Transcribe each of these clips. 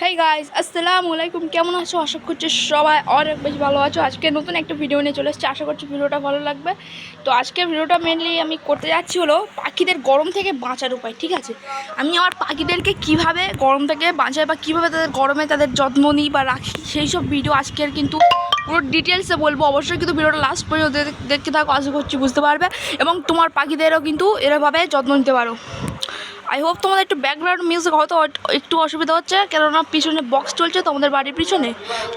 Hey guys আসসালামু আলাইকুম। কেমন আছো? আশা করছি সবাই অনেক বেশি ভালো আছো। আজকে নতুন একটা ভিডিও নিয়ে চলে এসেছি। আশা করছি ভিডিওটা ভালো লাগবে। তো আজকের ভিডিওটা মেনলি আমি করতে যাচ্ছি হলো পাখিদের গরম থেকে বাঁচার উপায়, ঠিক আছে? আমি আমার পাখিদেরকে কীভাবে গরম থেকে বাঁচাই বা কীভাবে তাদের গরমে তাদের যত্ন নিই বা রাখি, সেই সব ভিডিও আজকের কিন্তু পুরো ডিটেলসে বলব। অবশ্যই কিন্তু ভিডিওটা লাস্ট পর্যন্ত দেখ- দেখতে থাকো, আশা করছি বুঝতে পারবে। এবং তোমার পাখিদেরও কিন্তু এরভাবে যত্ন নিতে পারো। আই হোপ তোমাদের একটু ব্যাকগ্রাউন্ড মিউজিক হয়তো একটু অসুবিধা হচ্ছে, কেননা পিছনে বক্স চলছে তো আমাদের বাড়ির পিছনে।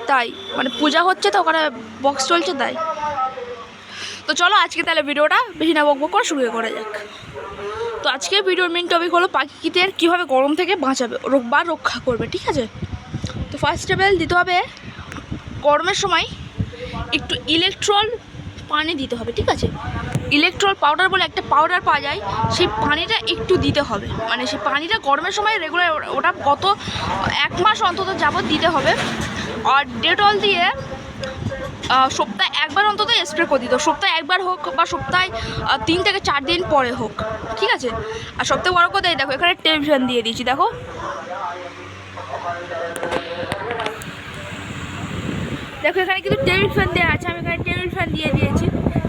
তাই মানে পূজা হচ্ছে তো, ওখানে বক্স চলছে তাই। তো চলো আজকে তাহলে ভিডিওটা বেশি না বকবক করে শুরু করা যাক। তো আজকে ভিডিওর মেন টপিক হলো পাখিদের কীভাবে গরম থেকে বাঁচাবে বা রক্ষা করবে, ঠিক আছে? তো ফার্স্ট অফ অল দিতে হবে গরমের সময় একটু ইলেকট্রল পানি দিতে হবে, ঠিক আছে? ইলেকট্রল পাউডার বলে একটা পাউডার পাওয়া যায়, সেই পানিটা একটু দিতে হবে। মানে সেই পানিটা গরমের সময় রেগুলার ওটা গত এক মাস অন্তত যাবত দিতে হবে। আর ডেটল দিয়ে সপ্তাহে একবার অন্তত স্প্রে করে দিত সপ্তাহে একবার হোক বা সপ্তাহে তিন থেকে চার দিন পরে হোক, ঠিক আছে? আর সবথেকে বড় কথা দেখো, এখানে টেলিভিশন দিয়ে দিয়েছি, দেখো। দেখো, এখানে কিন্তু টেবিল ফ্যান দেওয়া আছে, আমি এখানে ফ্যান দিয়ে দিয়েছি।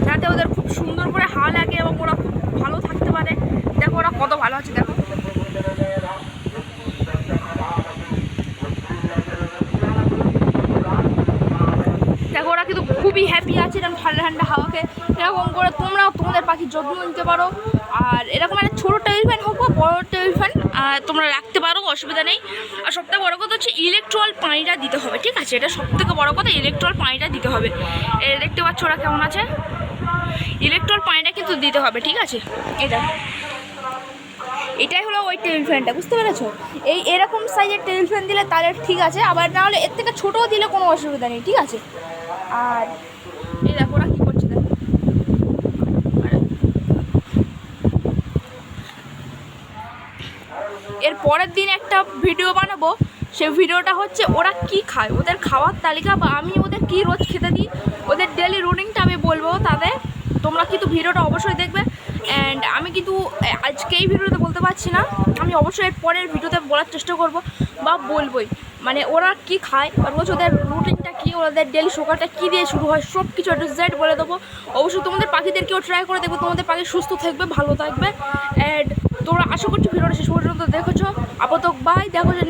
যাতে ওদের খুব সুন্দর করে হাওয়া লাগে এবং ওরা খুব ভালো থাকতে পারে দেখো ওরা কত ভালো আছে দেখো দেখো ওরা কিন্তু খুবই হ্যাপি আছে, এরকম ঠান্ডা ঠান্ডা হাওয়াকে, এরকম করে তোমরাও তোমাদের পাখির যত্ন নিতে পারো। আর এরকম একটা ছোটো টেবিল ফ্যান হোক বা বড়ো টেবিল ফ্যান তোমরা রাখতে পারো, অসুবিধা নেই। আর সবথেকে বড়ো কথা হচ্ছে ইলেকট্রল পানিটা দিতে হবে, ঠিক আছে? এটা সবথেকে বড়ো কথা ইলেকট্রল পানিটা দিতে হবে। দেখতে পাচ্ছ ওরা কেমন আছে? ইলেকট্রল পানিটা কিন্তু দিতে হবে, ঠিক আছে? এটা এটাই হলো ওই টেবিল ফ্যানটা বুঝতে পেরেছ? এই এরকম সাইজের টেবিল ফ্যান দিলে তাহলে ঠিক আছে, আবার না হলে এর থেকে ছোটও দিলে কোনো অসুবিধা নেই, ঠিক আছে? আর এই দেখো ওরা কী করছে এর পরের দিন একটা ভিডিও বানাবো। সেই ভিডিওটা হচ্ছে ওরা কি খায়? ওদের খাওয়ার তালিকা বা আমি ওদের কি রোজ খেতে দিই? ওদের ডেলি রুটিনটা আমি বলব তাদের। তোমরা কিন্তু ভিডিওটা অবশ্যই দেখবে। অ্যান্ড আমি কিন্তু আজকে এই ভিডিওতে বলতে পারছি না। আমি অবশ্যই এর পরের ভিডিওতে বলার চেষ্টা করব বা বলবোই। মানে ওরা কি খায়? রোজ ওদের রুটিনটা ওদের ডেলি সকালটা কী দিয়ে শুরু হয় সব কিছু জেড বলে দেবো। অবশ্যই তোমাদের পাখিদেরকেও ট্রাই করে দেখব, তোমাদের পাখি সুস্থ থাকবে, ভালো থাকবে। অ্যান্ড তোমরা আশা করছি ভিডিওটা শেষ পর্যন্ত দেখেছ। আপাতত বাই দেখো যে